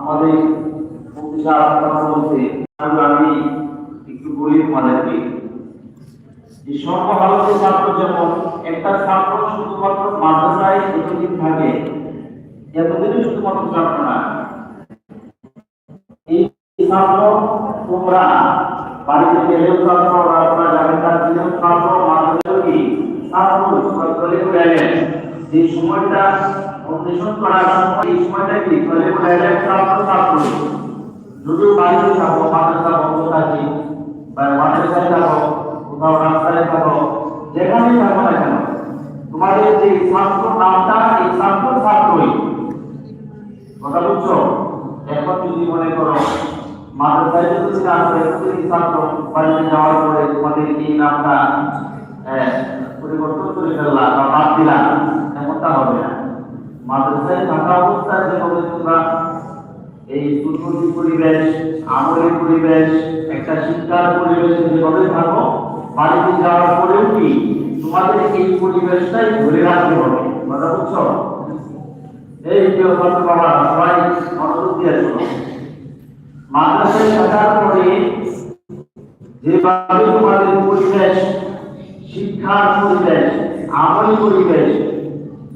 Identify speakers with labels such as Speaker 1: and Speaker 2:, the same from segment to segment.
Speaker 1: আমাদের বলতে আমি একটু বলি তোমাদেরকে যে সর্বভারতীয় ছাত্র যেমন একটা ছাত্র শুধুমাত্র মাদ্রাসায় এতদিন থাকে এতদিনই শুধুমাত্র ছাত্র না। এই ছাত্র তোমরা বাড়িতে গেলেও ছাত্র রাস্তা তার দিনেও ছাত্র মাদ্রাসায় কি ছাত্র করে যে সময়টা অন্বেষণ করার সময় এই সময়টা কি করে ছাত্র ছাত্র যদিও বাড়িতে থাকো, মাদ্রাসা বন্ধ থাকে, বা মাদ্রাসায় থাকো, কোথাও রাস্তায় থাকো, যেখানেই থাকো না কেন, তোমাদের যে ছাত্র নামটা, এই ছাত্র ছাত্রই কথা বুঝছ? এখন যদি মনে করো, মাদ্রাসায় যদি কাজ করে প্রতিটি ছাত্র বাড়িতে যাওয়ার পরে তোমাদের এই নামটা পরিবর্তন করে ফেললা বা বাদ দিলা, এমনটা হবে না। মাদ্রাসায় থাকা অবস্থায় যেভাবে তোমরা এই সুন্দরী পরিবেশ আমলের পরিবেশ, একটা শিক্ষার পরিবেশে যেভাবে থাকো, বাড়িতে যাওয়ার পরেও কি তোমাদের এই পরিবেশটাই ধরে রাখতে হবে কথা বুঝছ এই যে বাবা, সবাই মনোযোগ দিয়ে শোনো মাদ্রাসায় থাকার পরে যেভাবে তোমাদের পরিবেশ, শিক্ষার পরিবেশ আমলি পরিবেশ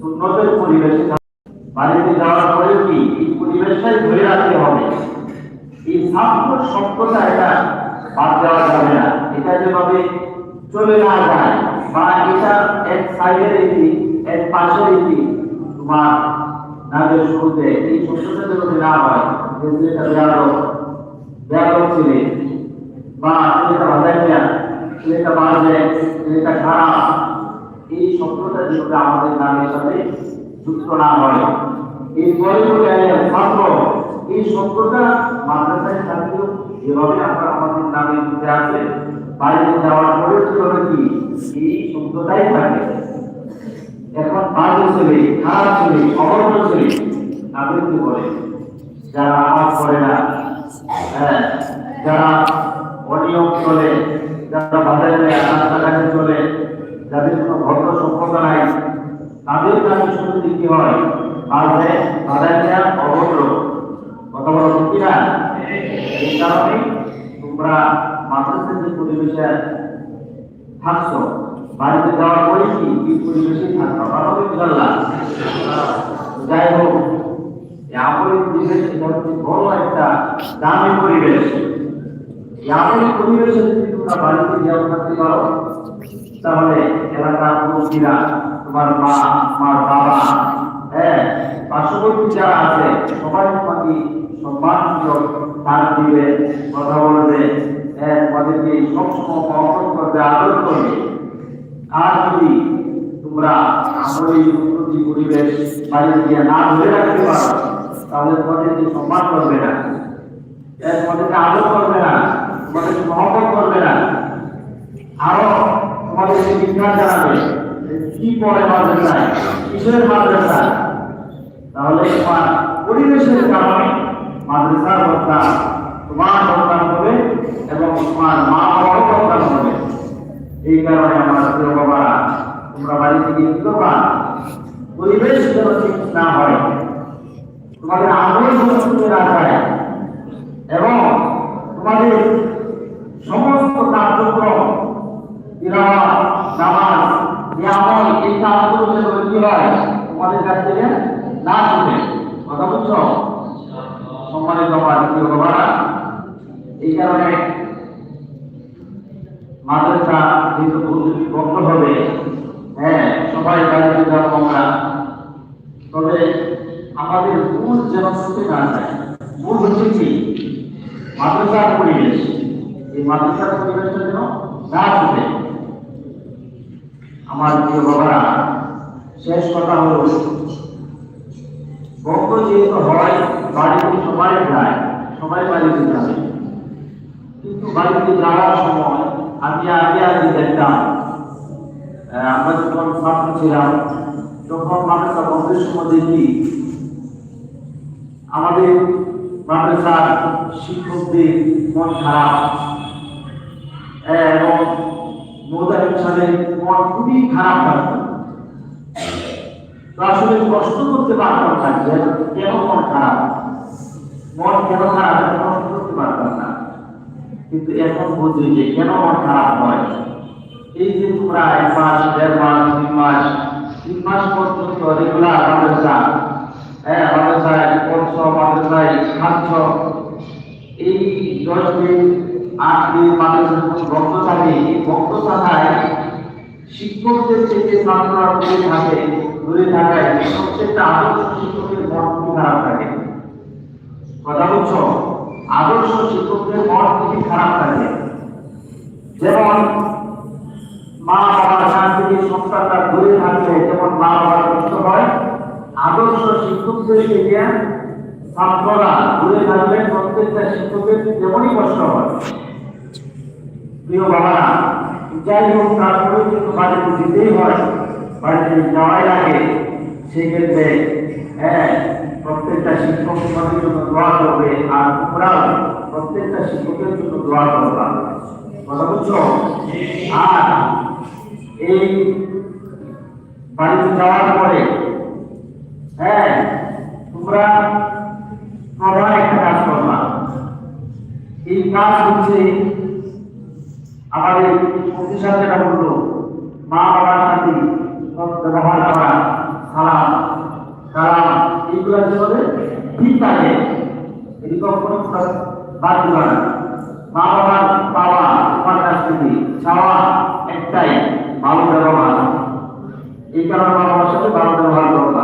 Speaker 1: উন্নতের পরিবেশে। বাড়িতে যাওয়ার পরেও কি এই পরিবেশটাই ধরে রাখতে হবে? এই ছাত্র শব্দটা এটা বাদ দেওয়া যাবে না। এটা যেভাবে চলে না যায়, বা এটা এক সাইডের একটি, এক পাশের একটি তোমার নামের শুরুতে এই শব্দটা যদি না হয় ছেলেটা বেয়াদব বেয়াদব ছেলে, বা ছেলেটা বাজাইয়া ছেলেটা বাজে, ছেলেটা খারাপ, এই শব্দটা যেভাবে আমাদের নামের সাথে যুক্ত না হয়। এই বলে ছাত্র এই শব্দটা মাদ্রাসায় থাকলেও যেভাবে আমরা আমাদের নামে দিতে আছে, বাইরে যাওয়ার পরে যেভাবে কি? এই সত্যটাই থাকে। এখন বাজে ছেলে, খারাপ ছেলে, অবর্ণ ছেলে তাদেরকে বলে, যারা আমার করে না হ্যাঁ যারা অনিয়ম চলে, যারা বাজারে রাস্তাঘাটে চলে, যাদের কোনো ভদ্র সভ্যতা নাই তাদের কাছে শুনতে কি হয়। বাজে বাজারে অভদ্র। কথা বলো, ঠিক কি না এই কারণে তোমরা মাদ্রাসার যে পরিবেশে থাকছো, বাড়িতে যাওয়ার পরে কি এই পরিবেশে থাকবা? ভালো ইনশাল্লাহ যাই হোক আমলের পরিবেশ এটা হচ্ছে বড় একটা দামি পরিবেশ। পরিবেশে যদি তোমরা বাড়িতে থাকতে পারো, তাহলে এলাকার তোমার মা তোমার বাবা হ্যাঁ? পার্শ্ববর্তী যারা আছে সবাই তোমাকে সম্মান তার দিবে কথা বলবে হ্যাঁ? তোমাদেরকে সবসময় মহব্বত করবে আদর করবে। আর যদি তোমরা পরিবেশ গিয়ে না ধরে রাখতে পারো তাহলে তোমাদেরকে সম্মান করবে না। হ্যাঁ, তোমাদেরকে আদর করবে না। তোমাদেরকে মহব্বত করবে না। আরও তোমাদেরকে বিজ্ঞান জানাবে পড়ে মাদ্রাসায়, কিসের মাদ্রাসা তাহলে তোমার পরিবেশের কারণে মাদ্রাসার বদনাম তোমার বদনাম হবে এবং তোমার মা বাবার বদনাম হবে। এই কারণে আমার প্রিয় বাবা, তোমরা বাড়ি থেকে নিতে পরিবেশ যেন ঠিক না হয়, তোমাদের আগ্রহ সংস্কৃতি না যায় এবং তোমাদের সমস্ত কার্যক্রম তিলাওয়াত নামাজ এই আমল এই কাজগুলো যেন কি হয় তোমাদের কাছ থেকে না শুনে কথা বুঝছ সম্মানিত আমার প্রিয় বাবারা এই কারণে মাদ্রাসা যেহেতু ভবিষ্যৎ বন্ধ হবে হ্যাঁ সবাই বাড়িতে যাব আমরা তবে আমাদের মূল ছুটে না যায়, মূল হচ্ছে কি? মাদ্রাসার পরিবেশ। এই মাদ্রাসার পরিবেশটা যেন না ছুটে আমার প্রিয় বাবারা, শেষ কথা হলো বন্ধ যেহেতু হয় বাড়িতে সবাই যায়, সবাই বাড়িতে যাবে কিন্তু বাড়িতে যাওয়ার সময় আমি আগে আগে দেখতাম আমরা যখন ছাত্র ছিলাম, তখন মাদ্রাসা বন্ধের সময় দেখি আমাদের মাদ্রাসার শিক্ষকদের মন খারাপ। এবং মোদাহিম সাহেবের মন খুবই খারাপ তো আসলে কষ্ট করতে পারতাম না যে কেন মন খারাপ? মন কেন খারাপ? এখন করতে পারতাম না। কিন্তু এখন বুঝি যে কেন মন খারাপ হয়? এই যে তোমরা এক মাস, দেড় মাস তিন মাস তিন মাস পর্যন্ত রেগুলার মাদ্রাসা হ্যাঁ মাদ্রাসায় থাকে এই বন্ধ থাকায় শিক্ষকদের থেকে ছাত্ররা দূরে থাকে খারাপ থাকে। কথা আদর্শ শিক্ষকদের মন খুবই খারাপ থাকে। যেমন মা বাবার কাছ থেকে সন্তানরা দূরে যেমন মা বাবার কষ্ট হয় আদর্শ শিক্ষকদের থেকে ছাত্ররা দূরে থাকলে প্রত্যেকটা শিক্ষকের তেমনই কষ্ট হয়। প্রিয় বাবারা, যাই হোক, তারপরে কিন্তু বাড়িতে যেতেই হয়। বাড়িতে যাওয়াই লাগে সেক্ষেত্রে হ্যাঁ প্রত্যেকটা শিক্ষক তোমাদের জন্য দোয়া করবে আর তোমরাও প্রত্যেকটা শিক্ষকের জন্য দোয়া করবা। কথা বুঝছ আর এই বাড়িতে যাওয়ার পরে হ্যাঁ তোমরা প্রধান একটা কাজ করবা এই কাজ হচ্ছে আমাদের প্রতিষ্ঠান যেটা বলল, মা বাবার সাথে ব্যবহার করা, সালাম সালাম, এইগুলো ঠিক থাকে কখনো বাদ না। মা বাবার পাওয়া তোমার কাছ থেকে চাওয়া একটাই, ভালো ব্যবহার। এই কারণে মা বাবার সাথে ভালো ব্যবহার করবা।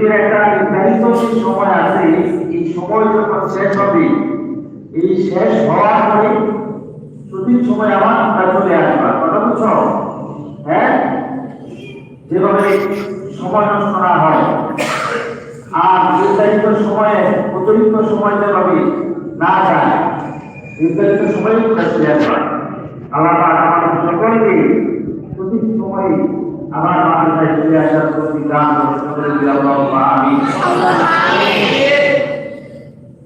Speaker 1: ছুটির একটা নির্ধারিত সময় আছে, এই সময় যখন শেষ হবে, এই শেষ হওয়ার পরে সঠিক সময় আবার আমরা চলে আসবা কথা বুঝছ? হ্যাঁ? যেভাবে সময় নষ্ট না হয়। আর নির্ধারিত সময়ে, অতিরিক্ত সময় যেভাবে না যায়, নির্ধারিত সময় আমরা চলে আসবা আল্লাহ পাক আমাদের সকলকে সঠিক সময়ে আবার আমাদের চলে আসার প্রতি দান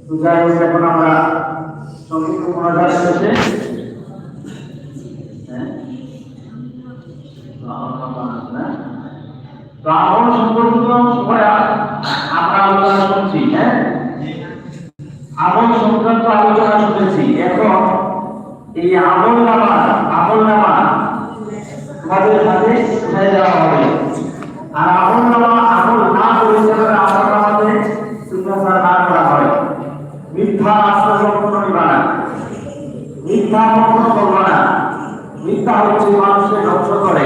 Speaker 1: তো যাই হোক, এখন আমরা হ্যাঁ? আলোচনা শুনছি হ্যাঁ? আমল সংক্রান্ত আলোচনা শুনেছি। এখন এই আমল নামা আমল নামা তোমাদের হাতে উঠাই দেওয়া হবে আর আমল নামা আমল না পরিচালনা আমল নামাতে সিগনেচার না করা হয় মিথ্যা আশ্বাসন কোনো নিবা না মিথ্যা কখনো করব না মিথ্যা হচ্ছে মানুষকে ধ্বংস করে।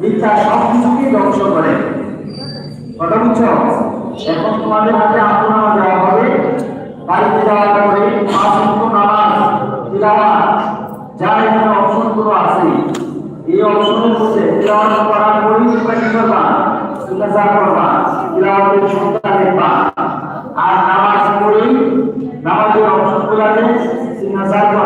Speaker 1: মিথ্যা সব কিছুকেই ধ্বংস করে। কথা বুঝছ? এখন তোমাদের হাতে আপনারা দেওয়া হবে। বাড়িতে যাওয়ার পরে পাঁচ নামাজ, তিলাওয়াত যা এখানে অপশনগুলো আছে। এই অপশনের মধ্যে তিলাওয়াত করার পরেই তোমরা কি করবা? তোমরা যা করবা, তিলাওয়াতের সংখ্যা দেখবা। আর নামাজ পড়েই নামাজের করবা স্বাক্ষর দিবা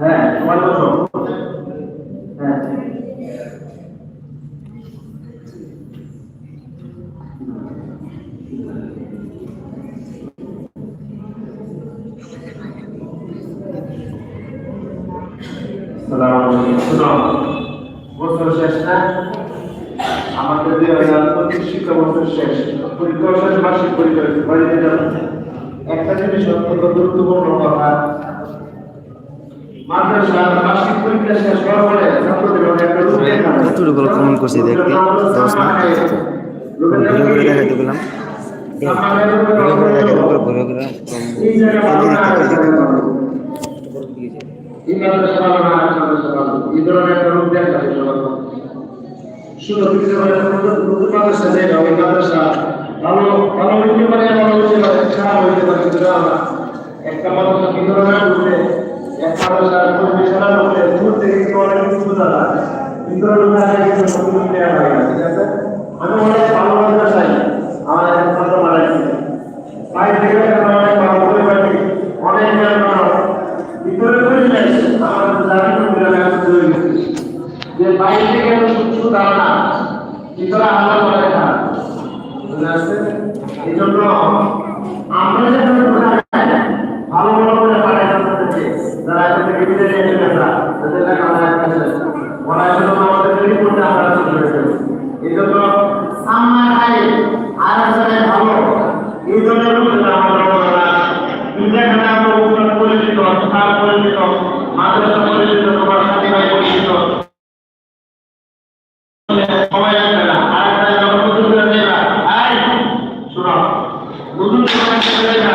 Speaker 1: হ্যাঁ সবাই বসো হ্যাঁ শেষ, না? আমাদের দুই হাজার পঁচিশ শিক্ষা বছর শেষ? পরীক্ষা শেষ বার্ষিক পরীক্ষা একটা জিনিস অত্যন্ত গুরুত্বপূর্ণ কথা। একটা
Speaker 2: কমেন্ট করছি দেখতে দশ না করে দেখাইতে গেলাম
Speaker 3: ঘুরে ঘুরে দেখেন উপরে ঘুরে ঘুরে
Speaker 2: এই জায়গায় ভালো না এই জায়গায় ভালো
Speaker 3: দিয়েছে
Speaker 2: এই মাদ্রাসা ভালো না এই মাদ্রাসা ভালো এই ধরনের একটা রূপ দেখা যায় সবার শুধু মাদ্রাসা ভালো ভালো হইতে পারে ভালো হইতে পারে। একটা মানুষ কিন্তু আমি অনেক ভালো মাদ্রাসাই আমার এক ছাত্র মারা গেছে বাইরে থেকে একটা অনেক ভালো করে পারি অনেক জ্ঞান পাওয়া ভিতরে করে যাই আমার জানি তো বিরাট একটা চলে গেছে যে বাইরে থেকে শুধু ধারণা ভিতরে আল্লাহ করে না বুঝতে পারছেন? এই জন্য আমরা যেন ভালো ভালো করে পাঠাই করতেছে যারা এখান থেকে বিদায় নিয়ে চলে আসা তাদের লেখা আমার কাছে ওরা এসে আমাদের তৈরি করতে আমরা চলে গেছে এই জন্য সামনা খাই আর একজনের ভালো এই জন্য আমাদের ওরা যেখানে আমরা উত্তর পরিচিত স্থান পরিচিত মাদ্রাসা পরিচিত তোমার সাথী ভাই পরিচিত সবাই আসবে না আর একটা যখন নতুন করে দেবা আই শোনো নতুন করে দেবা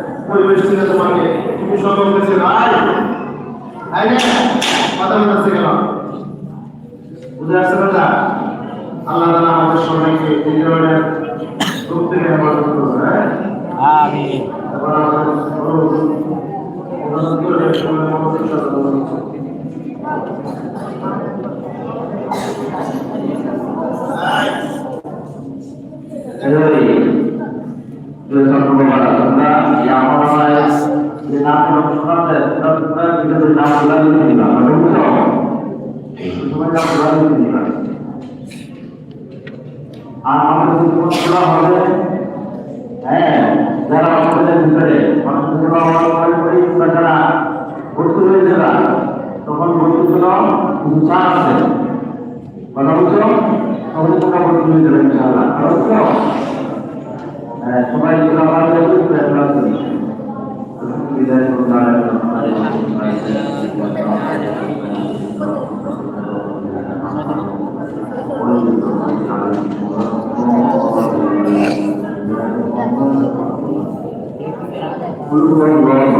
Speaker 2: পরিবেশ ছিল তোমাকে তুমি সকলকে ছিল আয় আয় না? কথা বলতে গেলাম বুঝে আসছে কথা? আল্লাহ তালা আমাদের সবাইকে এই ধরনের রূপ থেকে করবে হ্যাঁ?
Speaker 3: আমি
Speaker 2: আমাদের সময় সাথে Jadi, kita berbuat tentang yang orang di dalam surat dan kita kita di dalam bulan ini juga betul. Semua dalam bulan ini juga. আমাদের জীবন খোলা হবে হ্যাঁ যারা আমাদের ভিতরে মানুষের সেবা হওয়ার পরে তারা ভর্তি হয়ে যারা তখন ভর্তি ছিল কিছু চাপ আছে কথা বলছো তখন তোমরা ভর্তি হয়ে যাবে ইনশাআল্লাহ বুঝছ হ্যাঁ সবাই যেটা আমার বুঝতে পারছি বিদায় Yes,